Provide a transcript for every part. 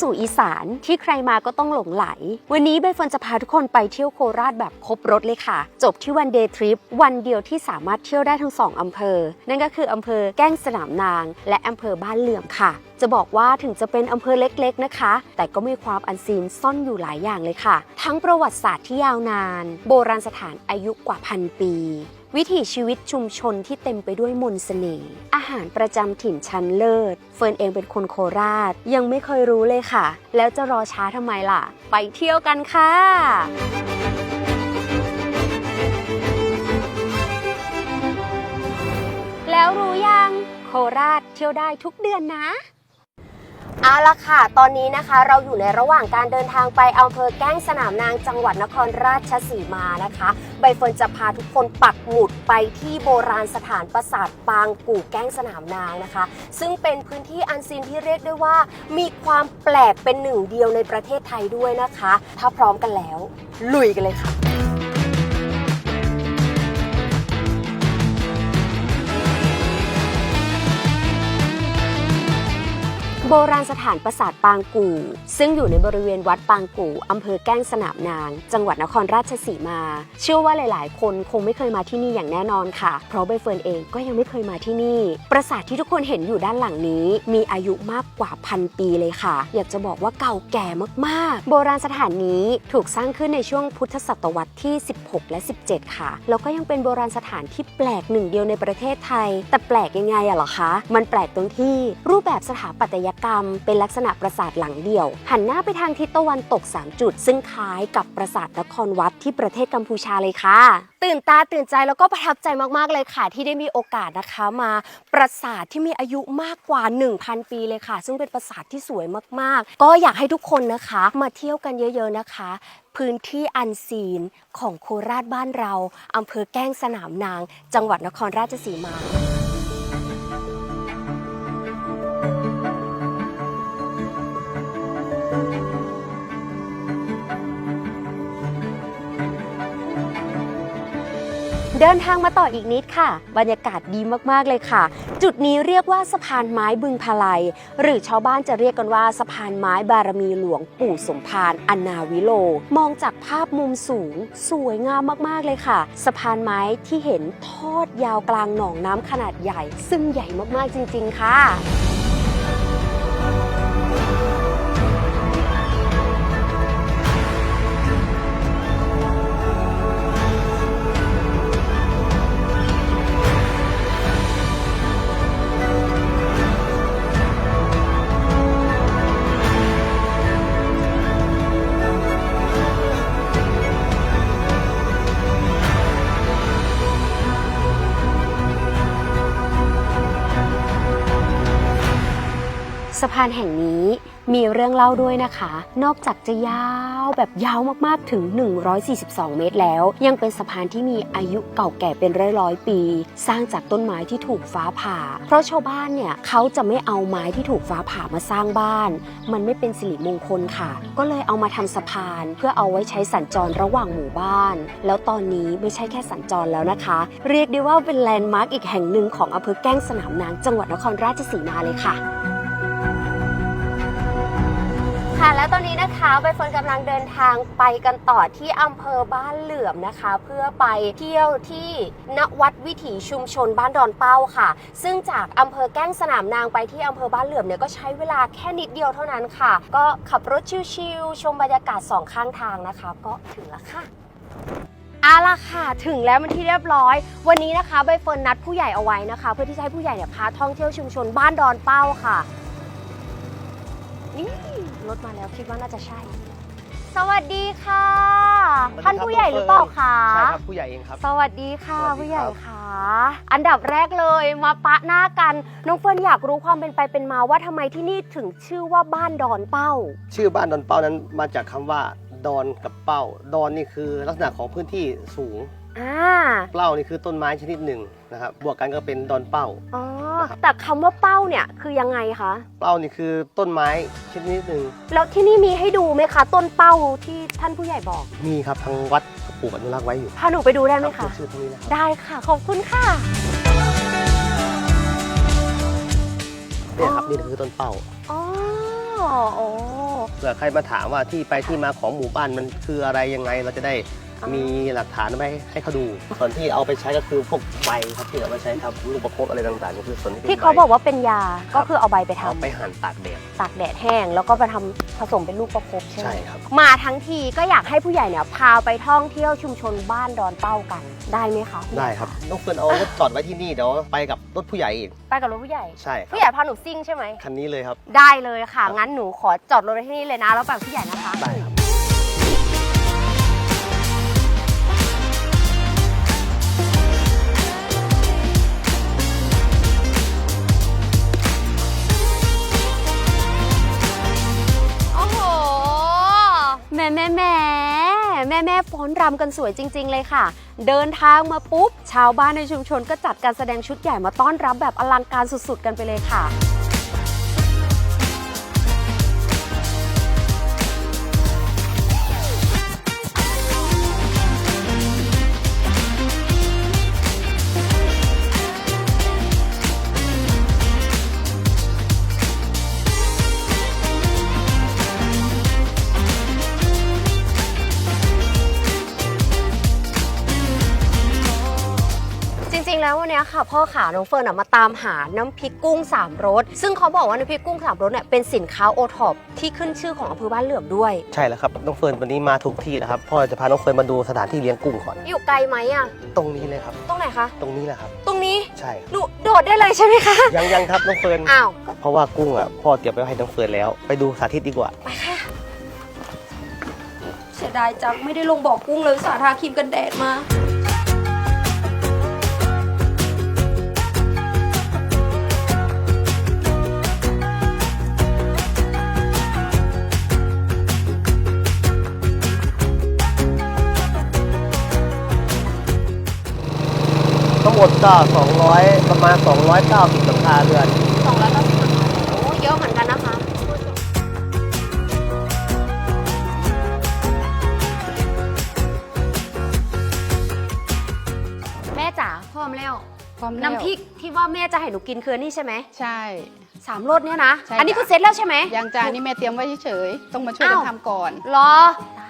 สู่อีสานที่ใครมาก็ต้องหลงไหล วันนี้ใบเฟิร์นจะพาทุกคนไปเที่ยวโคราชแบบครบรถเลยค่ะ จบที่วันเดย์ทริปวันเดียวที่สามารถเที่ยวได้ทั้งสองอำเภอ นั่นก็คืออำเภอแก้งสนามนาง และอำเภอบ้านเหลื่อมค่ะ จะบอกว่าถึงจะเป็นอำเภอเล็กๆนะคะ แต่ก็มีความอันซีนซ่อนอยู่หลายอย่างเลยค่ะ ทั้งประวัติศาสตร์ที่ยาวนาน โบราณสถานอายุกว่าพันปี วิถีชีวิตชุมชนที่เต็มไปด้วยมนต์เสน่ห์อาหารประจำถิ่นชั้นเลิศ เฟิร์นเองเป็นคนโคราช ยังไม่เคยรู้เลยค่ะ แล้วจะรอช้าทำไมล่ะ ไปเที่ยวกันค่ะแล้วรู้ยัง โคราชเที่ยวได้ทุกเดือนนะ เอาละค่ะ ตอนนี้นะคะเราอยู่ในระหว่างการเดินทางไปอำเภอแก้งสนามนางจังหวัดนครราชสีมานะคะ ใบเฟิร์นจะพาทุกคนปักหมุดไปที่โบราณสถานปราสาทปางกู่แก้งสนามนางนะคะ ซึ่งเป็นพื้นที่อันซีนที่เรียกได้ว่า มีความแปลกเป็นหนึ่งเดียวในประเทศไทยด้วยนะคะ ถ้าพร้อมกันแล้ว ลุยกันเลยค่ะ โบราณสถานปราสาทปางกู่ ซึ่งอยู่ในบริเวณวัดปางกู่อำเภอแก้งสนามนาง จังหวัดนครราชสีมา เชื่อว่าหลาย ๆ คนคงไม่เคยมาที่นี่อย่างแน่นอนค่ะ เพราะใบเฟิร์นเองก็ยังไม่เคยมาที่นี่ ปราสาทที่ทุกคนเห็นอยู่ด้านหลังนี้ มีอายุมากกว่าพันปีเลยค่ะ อยากจะบอกว่าเก่าแก่มาก ๆ โบราณสถานนี้ถูกสร้างขึ้นในช่วงพุทธศตวรรษที่ 16 และ 17 ค่ะ แล้วก็ยังเป็นโบราณสถานที่แปลกหนึ่งเดียวในประเทศไทย แต่แปลกยังไงอะเหรอคะ มันแปลกตรงที่รูปแบบสถาปัตยกรรม เป็นลักษณะปราสาทหลังเดียว หันหน้าไปทางทิศตะวันตก 3 จุด ซึ่งคล้ายกับปราสาทนครวัดที่ประเทศกัมพูชาเลยค่ะ ตื่นตาตื่นใจแล้วก็ประทับใจมากๆเลยค่ะ ที่ได้มีโอกาสนะคะมาปราสาทที่มีอายุมากกว่า 1,000 ปีเลยค่ะ ซึ่งเป็นปราสาทที่สวยมากๆ ก็อยากให้ทุกคนนะคะ มาเที่ยวกันเยอะ ๆนะคะ พื้นที่อันซีนของโคราชบ้านเราอำเภอแก้งสนามนาง จังหวัดนครราชสีมา เดินทางมาต่ออีกนิดค่ะ บรรยากาศดีมากๆเลยค่ะ จุดนี้เรียกว่าสะพานไม้บึงพลายหรือชาวบ้านจะเรียกกันว่าสะพานไม้บารมีหลวงปู่สมภารอนาวิโล มองจากภาพมุมสูง สวยงามมากๆเลยค่ะ สะพานไม้ที่เห็นทอดยาวกลางหนองน้ำขนาดใหญ่ ซึ่งใหญ่มากๆจริง ๆ ค่ะ สะพานแห่งนี้มีเรื่องเล่าด้วยนะคะ นอกจากจะยาวแบบยาวมากๆถึง 142 เมตรแล้ว ยังเป็นสะพานที่มีอายุเก่าแก่เป็นร้อยๆปี สร้างจากต้นไม้ที่ถูกฟ้าผ่า เพราะชาวบ้านเนี่ยเขาจะไม่เอาไม้ที่ถูกฟ้าผ่ามาสร้างบ้าน มันไม่เป็นสิริมงคลค่ะ ก็เลยเอามาทำสะพาน เพื่อเอาไว้ใช้สัญจรระหว่างหมู่บ้าน แล้วตอนนี้ไม่ใช่แค่สัญจรแล้วนะคะ เรียกได้ว่าเป็นแลนด์มาร์กอีกแห่งหนึ่งของอำเภอแก้งสนามนางจังหวัดนครราชสีมาเลยค่ะ และตอนนี้นะคะใบเฟิร์นกำลังเดินทางไปกันต่อที่อำเภอบ้านเหลื่อมนะคะ เพื่อไปเที่ยวที่ณวัดวิถีชุมชนบ้านดอนเป้าค่ะ ซึ่งจากอำเภอแก้งสนามนางไปที่อำเภอบ้านเหลื่อมเนี่ยก็ใช้เวลาแค่นิดเดียวเท่านั้นค่ะ ก็ขับรถชิลๆชมบรรยากาศสองข้างทางนะคะ ก็ถึงแล้วค่ะอาล่ะค่ะถึงแล้วเป็นที่เรียบร้อย วันนี้นะคะใบเฟิร์นนัดผู้ใหญ่เอาไว้นะคะ เพื่อที่จะให้ผู้ใหญ่เนี่ยพาท่องเที่ยวชุมชนบ้านดอนเป้าค่ะ นี่รถมาแล้วคิดว่าน่าจะใช่ สวัสดีค่ะท่านผู้ใหญ่หรือเปล่าคะใช่ครับผู้ใหญ่เองครับ สวัสดีค่ะสวัสดีครับ ผู้ใหญ่ค่ะอันดับแรกเลยมาปะหน้ากัน น้องเฟิร์นอยากรู้ความเป็นไปเป็นมาว่าทำไมที่นี่ถึงชื่อว่าบ้านดอนเป้า ชื่อบ้านดอนเป้านั้นมาจากคำว่า ดอนกับเป้า ดอนนี่คือลักษณะของพื้นที่สูง อ่าเป้านี่คือต้นไม้ชนิดหนึ่งนะครับบวกกันก็เป็นดอนเป้า อ๋อนะครับแต่คำว่าเป้าเนี่ยคือยังไงคะ เป้านี่คือต้นไม้ชนิดหนึ่งแล้วที่นี่มีให้ดูไหมคะ ต้นเป้าที่ท่านผู้ใหญ่บอก มีครับทางวัดเขาปลูกอนุรักษ์ไว้อยู่พาหนูไปดูได้ไหมรัคะบชื่อตรงนี้นะครับ ได้ค่ะ ขอบคุณค่ะ เนี่ยครับนี่คือต้นเป้าอ๋อโอ้ เผื่อใครมาถามว่าที่ไปที่มาของหมู่บ้านมันคืออะไรยังไงเราจะได้ มีหลักฐานไว้ให้เขาดู ส่วนที่เอาไปใช้ก็คือพวกใบครับที่เอาไปใช้ทำลูกประคบอะไรต่างๆก็คือส่วนที่เป็นที่เขาใบบอกว่าเป็นยาก็คือเอาใบไปทำเอาไปหั่นตากแดดตากแดดแห้ง แล้วก็ไปทำผสมเป็นลูกประคบใช่ไหม ใช่ครับ มาทั้งทีก็อยากให้ผู้ใหญ่เนี่ยพาไปท่องเที่ยวชุมชนบ้านดอนเป้ากันได้ไหมคะผู้ใหญ่ได้ครับน้องเฟิร์นเอารถจอดไว้ที่นี่เดี๋ยวไปกับรถผู้ใหญ่อีกไปกับรถผู้ใหญ่ ใช่ครัผู้บใหญ่พาหนูซิ่งใช่ไหม คันนี้เลยครับ ได้เลยค่ะ งั้นหนูขอจอดรถไว้ที่นี่เลยนะ แล้วไปกับผู้ใหญ่นะคะ ได้ครับ ม่แม่แม่แม่แม่ฟ้อนรำกันสวยจริง ๆ เลยค่ะ เดินทางมาปุ๊บ ชาวบ้านในชุมชนก็จัดการแสดงชุดใหญ่มาต้อนรับแบบอลังการสุด ๆ กันไปเลยค่ะ ริงๆ แล้ววันเนี้ยค่ะพ่อขาน้องเฟิร์นอะมาตามหาน้ำพริกกุ้งสามรสซึ่งเขาบอกว่าน้ำพริกกุ้งสามรสเนี่ยเป็นสินค้าโอท็อปที่ขึ้นชื่อของอำเภอบ้านเหลื่อมด้วย ใช่แล้วครับน้องเฟิร์นวันนี้มาถูกที่แล้วครับพ่อจะพาน้องเฟิร์นมาดูสถานที่เลี้ยงกุ้งก่อน อยู่ไกลไหมอะตรงนี้เลยครับ ตรงไหนคะ ตรงนี้แหละครับ ตรงนี้ใช่ครับหนูโดดได้เลยใช่ไหมคะยังยังครับน้องเฟิร์นอ้าวเพราะว่ากุ้งอะพ่อเตรียมไว้ให้น้องเฟิร์นแล้วไปดูสาธิตดีกว่าไปค่ะเสียดายจังไม่ได้ลงบอกกุ้งเลยอุตสาห์ทาครีมกันแดดมา ทั้งหมดก็ 200 ประมาณ 290หลังคาเรือน สองร้อยเก้าสิบโอ้เยอะเหมือนกันนะคะ แม่จ๋าพร้อมแล้ว พร้อมแล้วน้ำพริกที่ว่าแม่จะให้หนูกินคือนี่ใช่ไหม ใช่ สามรสเนี่ยนะ ใช่อันนี้จ้ะคือเซ็ตแล้วใช่ไหมยางจานนี่แม่เตรียมไว้เฉยๆต้องมาช่วยกัอ้านวทำก่อนเหรอตายแล้ว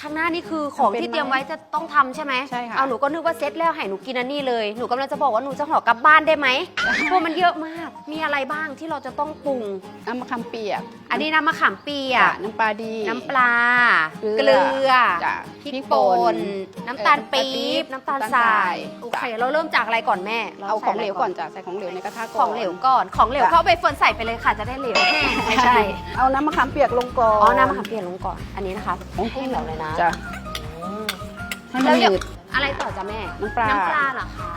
ข้างหน้านี่คือของเป็นที่เตรียมไหมไว้จะต้องทำใช่ไหมใช่ค่ะ เอาหนูก็นึกว่าเซ็ตแล้วให้หนูกินอันนี้เลย หนูกำลังจะบอกว่าหนูจะห่อกลับบ้านได้ไหม เพราะมันเยอะมาก มีอะไรบ้างที่เราจะต้องปรุง น้ำมะขามเปียกอันนี้น้ำมะขามเปียจ้ะกน้ำปลาดี น้ำปลา เกลือเกลือจ้ะพริกพริกป่ป่นนน้ำตาลปี๊บ น้ำตาลน้ำตาลทราทรายย โอเค เราเริ่มจากอะไรก่อนแม่เอาใส่ของะเหลไรวก่อนจ้ะใส่ของเหลวในกระทะก่อน ของเหลวก่อน ของเหลวจ้ะ เข้าไปเฟิร์นใส่ไปเลยค่ะ จะได้เหลวแห้งไม่ใช่ เอาน้ำมะขามเปียกลงก่อน อ๋อ น้ำมะขามเปียกลงก่อน อันนี้นะคะโอ้โหให้เหลวเลยนะจ้ะอืมให้มัแล้นวหเดี๋ยวนืด อะไรต่อจ้ะแม่ น้ำปลา น้ำปลาเหรอคะ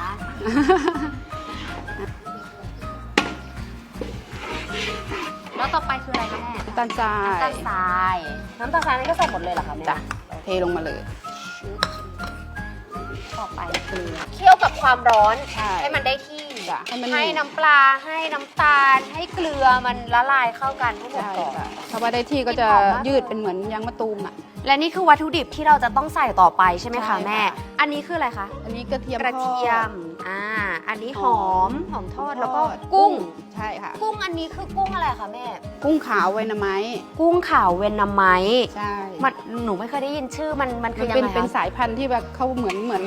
แล้วต่อไปคืออะไรคะแม่น้ำตาลทราน้ำตายลทราย น้ำตาลทรายนี่ก็ใส่หมดเลยเหรอคะแม่จ้ะเทลงมาเลย ต่อไปคือเคี่ยวกับความร้อนใช่ ให้มันได้ที่ จ้ะให้มันให้น้ำปลาให้น้ำตาล ให้เกลือมันละลายเข้ากันให้หมดใช่ก่อนจ้ะถ้าว่าได้ที่ก็จะกลิ่นหอมมากยืดเป็นเหมือนยางมะตูมอะ และนี่คือวัตถุดิบที่เราจะต้องใส่ต่อไปใช่ไหมใช่คะค่ะ แม่ อันนี้คืออะไรคะ อันนี้กระเทียมกระเทียม ทอด อ่า อันนี้หอม หอมทอดทอดแล้วก็กุ้ง ใช่ค่ะ กุ้งอันนี้คือกุ้งอะไรคะแม่ กุ้งขาวไวนาไม้กุ้งขาวเวนนาไมใช่มันหนูไม่เคยได้ยินชื่อมันมันคืมัอนยังเป็นไงเป็นคะสายพันธุ์ที่แบบเขาเหมือนเหมือน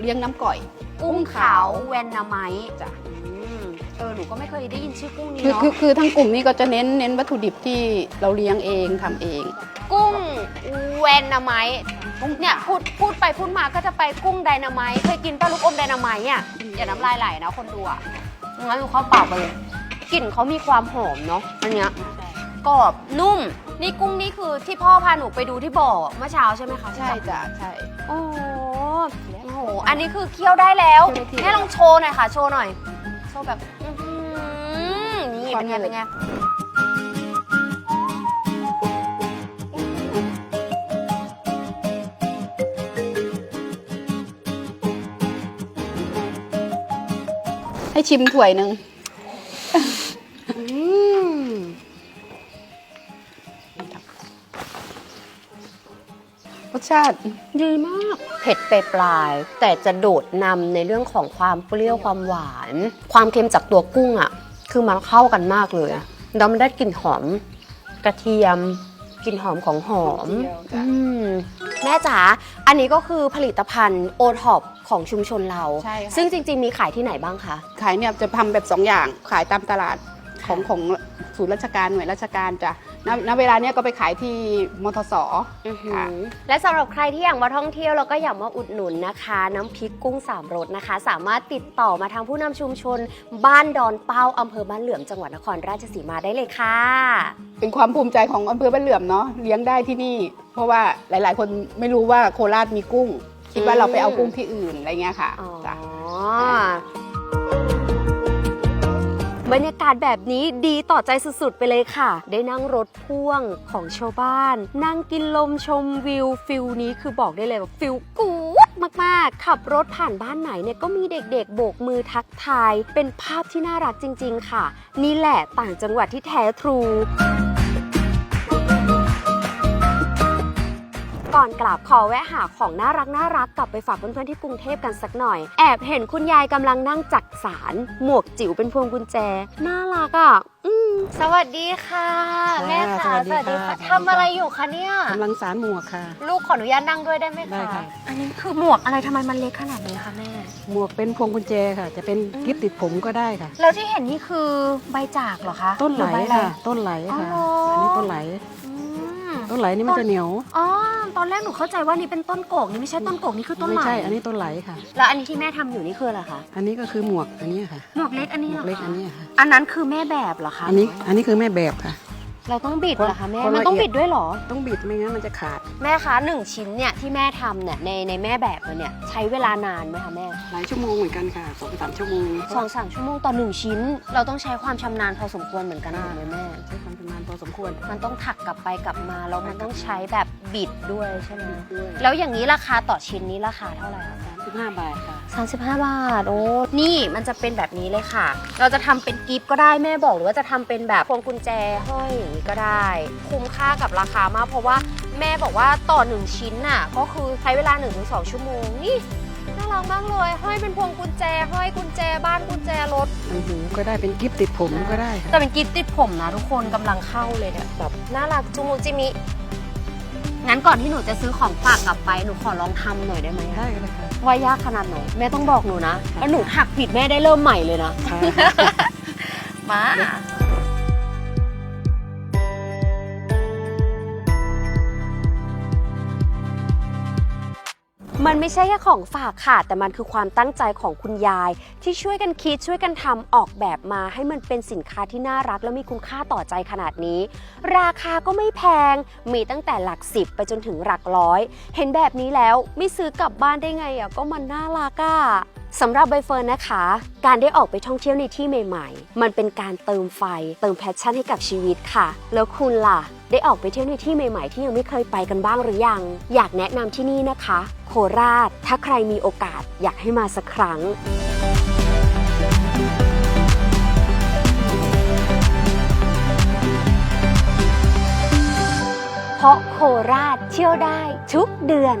เลี้ยงน้ำก่อย กุ้งขาวเวนนาไมจ้ะอืมเออหนูก็ไม่เคยได้ยินชื่อกุ้งนี้คือเนาะคือคือทั้งกลุ่มนี้ก็จะเน้นเน้นวัตถุดิบที่เราเลี้ยงเองทำเอง กุ้งเวนนาไมเนี่ยพูดพูดไปพูดมาก็จะไปกุ้งไดนาไมต์เคยกินป้าลูกอมไดนาไมต์อะอย่าน้ำลายไหลนะคนดูอะงั้นดูเข้าปากไปเลยกลิ่นเขามีความหอมเนาะอันเนี้ยกรอบนุ่ม นี่กุ้งนี่คือที่พ่อพาหนูไปดูที่บ่อเมื่อเช้าใช่ไหมคะใช่จ้ะใช่ โอ้โหโอ้โห อันนี้คือเคี่ยวได้แล้วเคี่ยวได้ที่แม่ลองโชว์หน่อยค่ะ โชว์หน่อย โชว์แบบ อื้อหือนี่เป็นไงเป็นไง ให้ชิมถ้วยหนึ่ง ชาติดีมาก เผ็ดไปปลายๆแต่จะโดดนำในเรื่องของความเปรี้ยวความหวาน ความเค็มจากตัวกุ้งอะ คือมันเข้ากันมากเลยอะแล้วมันได้กลิ่นหอม กระเทียมกลิ่นหอมของหอมหอมเจียวจ้ะอืมแม่จ๋าอันนี้ก็คือผลิตภัณฑ์โอท็อปของชุมชนเรา ใช่ค่ะ ซึ่งจริง ๆ มีขายที่ไหนบ้างคะ ขายเนี่ยจะทำแบบสองอย่างขายตามตลาดของของศูนย์ราชการหน่วยราชการจ้ะ ณณเวลาเนี้ยก็ไปขายที่มทสค่ะ และสำหรับใครที่อยากมาท่องเที่ยวแล้วก็อยากมาอุดหนุนนะคะ น้ำพริกกุ้งสามรสนะคะ สามารถติดต่อมาทางผู้นำชุมชน บ้านดอนเป้าอำเภอบ้านเหลื่อมจังหวัดนครราชสีมาได้เลยค่ะ เป็นความภูมิใจของอำเภอบ้านเหลื่อมเนาะเลี้ยงได้ที่นี่ เพราะว่าหลาย ๆ คนไม่รู้ว่าโคราชมีกุ้ง คิดว่าเราไปเอากุ้งที่อื่นอะไรเงี้ยค่ะอ๋อ จ้ะ บรรยากาศแบบนี้ดีต่อใจสุดๆ ไปเลยค่ะ ได้นั่งรถพ่วงของชาวบ้าน นั่งกินลมชมวิวฟิลนี้คือบอกได้เลยว่าฟิลกู๊ดมากๆ ขับรถผ่านบ้านไหนเนี่ยก็มีเด็กๆ โบกมือทักทาย เป็นภาพที่น่ารักจริง ๆ ค่ะ นี่แหละต่างจังหวัดที่แท้ทรู ก่อนกลับขอแวะหาของน่ารักน่ารักกลับไปฝากเพื่อนๆที่กรุงเทพกันสักหน่อย แอบเห็นคุณยายกำลังนั่งจักสารหมวกจิ๋วเป็นพวงกุญแจ น่ารักอะอืมสวัสดีค่ะค่ะแม่ค่ะสวัสดีค่ะทำอะไรอยู่คะเนี่ย กำลังสารหมวกค่ะ ลูกขออนุญาตนั่งด้วยได้ไหมได้คะ ค่ะ อันนี้คือหมวกอะไรทำไมมันเล็กขนาดนี้คะแม่ หมวกเป็นพวงกุญแจค่ะ จะเป็นอืมกิฟติดผมก็ได้ค่ะ แล้วที่เห็นนี่คือใบจากเหรอคะต้นไหลรือใบอร ค่ะ ต้นไหลค่ะ อ๋ออั อันนี้ต้นไหลอืม ต้นไหลนี่มันจะเหนียว อ๋อ ตอนแรกหนูเข้าใจว่านี่เป็นต้นโกกนี่ไม่ใช่ต้นโกกนี่คือต้นไม่ไหลใช่ อันนี้ต้นไหลค่ะ แล้วอันนี้ที่แม่ทำอยู่นี่คืออะไรคะ อันนี้ก็คือหมวกอันนี้ค่ะ หมวกเล็กอันนี้หมเหรวอกเล็กคะอันนี้ค่ะ อันนั้นคือแม่แบบเหรอคะอันนี้ อันนี้คือแม่แบบค่ะ เราต้องบิดเหรอคะแม่ คนละมันต้องเอียดบิดด้วยเหรอ ต้องบิดไม่งั้นมันจะขาดแม่คะหนึ่งชิ้นเนี่ยที่แม่ทำเนี่ยในในแม่แบบมันเนี่ยใช้เวลานานไหมคะแม่หลายชั่วโมงเหมือนกันค่ะสองสามชั่วโมงสองสามชั่วโมงต่อหนึ่งชิ้น เราต้องใช้ความชำนาญพอสมควรเหมือนกันถูกไหมแม่ ใช้ความชำนาญพอสมควรมันต้องถักกลับไปกลับมาแล้วมันต้องใช้แบบบิดด้วยใช่ไหมด้วยแล้วอย่างนี้ราคาต่อชิ้นนี้ราคาเท่าไหร่คะสามสิบห้าบาทค่ะ 35 บาท โอ้นี่มันจะเป็นแบบนี้เลยค่ะ เราจะทำเป็นกิฟต์ก็ได้แม่บอกหรือว่าจะทำเป็นแบบพวงกุญแจห้อยอย่างนี้ก็ได้ คุ้มค่ากับราคามาก เพราะว่าแม่บอกว่าต่อหนึ่งชิ้นน่ะ ก็คือใช้เวลา 1-2 ชั่วโมง นี่น่ารักมากเลยห้อยเป็นพวงกุญแจห้อยกุญแจบ้านกุญแจรถเป็นหูก็ได้เป็นกิฟติดผมก็ได้ค่ะแต่เป็นกิฟต์ติดผมนะทุกคนกำลังเข้าเลยเนี่ยแบบน่ารักจุมุจิมิ งั้นก่อนที่หนูจะซื้อของฝากกลับไปหนูขอลองทำหน่อยได้ไหมอะได้เลยค่ะ ว่ายากขนาดไหนแม่ต้องบอกหนูนะแล้วหนูหักผิดแม่ได้เริ่มใหม่เลยนะค่ะมา มันไม่ใช่แค่ของฝากค่ะ แต่มันคือความตั้งใจของคุณยาย ที่ช่วยกันคิดช่วยกันทำออกแบบมาให้มันเป็นสินค้าที่น่ารัก และมีคุณค่าต่อใจขนาดนี้ ราคาก็ไม่แพง มีตั้งแต่หลักสิบไปจนถึงหลักร้อย เห็นแบบนี้แล้วไม่ซื้อกลับบ้านได้ไงอะก็มันน่ารักอะ สำหรับใบเฟิร์นนะคะ การได้ออกไปท่องเที่ยวในที่ใหม่ ๆ มันเป็นการเติมไฟ เติมแพชชั่นให้กับชีวิตค่ะ แล้วคุณล่ะ ได้ออกไปเที่ยวในที่ใหม่ ๆ ที่ยังไม่เคยไปกันบ้างหรือยัง อยากแนะนำที่นี่นะคะ โคราช ถ้าใครมีโอกาสอยากให้มาสักครั้งเพราะโคราชเที่ยวได้ทุกเดือน